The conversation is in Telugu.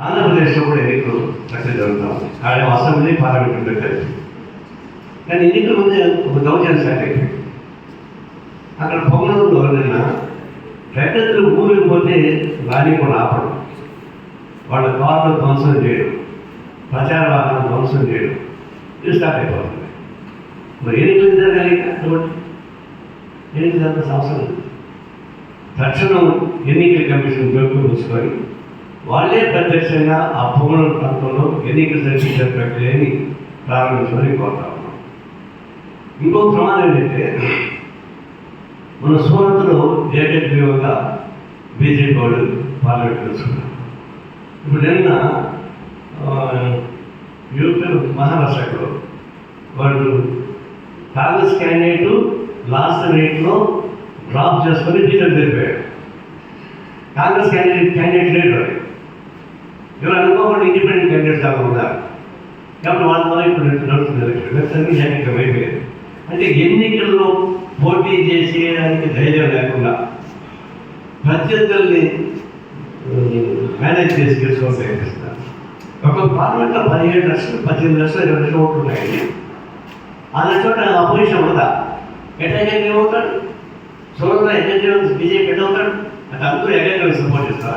ఆంధ్రప్రదేశ్లో కూడా ఎన్నికలు సక్సెస్ జరుగుతాం ఆడ అసెంబ్లీ పార్లమెంట్ పెట్టారు కానీ ఎన్నికల ముందు ఒక దౌర్జన్యం స్టార్ట్ అక్కడ పొంగనూరులో నిన్న రైతులు ఊరికి పోతే రాని కూడా ఆపడం. వాళ్ళ కార్లు ధ్వంసం చేయడం. ప్రచార వాహనం ధ్వంసం చేయడం. ఇది స్టార్ట్ అయిపోతుంది. మరి ఎన్నికలు జరగాలి కాబట్టి ఎన్నికలు జరిగిన సంవత్సరం తక్షణం ఎన్నికల కమిషన్ జోక్యం ఉంచుకొని వాళ్ళే ప్రత్యక్షంగా ఆ పొంగనూరు ప్రాంతంలో ఎన్నికలు జరిపించే ప్రక్రియని ప్రారంభించమని కోరుతా ఉన్నాం ఇంకో ప్రమాదం ఏంటంటే మన సూరత్లో ఏకగ్రీవంగా బీజేపీ వాళ్ళు పార్లమెంట్ తెలుసుకున్నారు ఇప్పుడు నిన్న యూపీ మహారాష్ట్రలో వాళ్ళు కాంగ్రెస్ క్యాండిడేట్ లాస్ట్ రేట్లో డ్రాప్ చేసుకొని బీజేపీ జరిపాడు కాంగ్రెస్ క్యాండిడేట్ క్యాండిడేట్ లేడు అది. అనుకోకుండా ఇండిపెండెంట్ క్యాండిడేట్ చాలా ఉన్నారు కాబట్టి వాళ్ళ ద్వారా ఇప్పుడు నడుస్తుంది ఎలక్షన్ ఎలక్షన్ ఏకైకం అయిపోయింది అంటే ఎన్నికల్లో పోటీ చేసేయడానికి ధైర్యం లేకుండా ప్రత్యర్థుల్ని మేనేజ్ చేసి గెలుచుకోవడం ప్రయత్నిస్తున్నారు. ఒక పార్లమెంట్లో పదిహేడు లక్షలు పద్దెనిమిది లక్షలు ఇరవై లక్షలు ఓట్లు ఉన్నాయండి. ఆ చోట అపోజిషన్ ఉందా? ఎట్లా ఏమవుతాడు సోదరులు ఎక్కడ బీజేపీ ఎట్లా అవుతాడు అంటే అందరూ ఎక్కడ సపోర్ట్ చేస్తారా?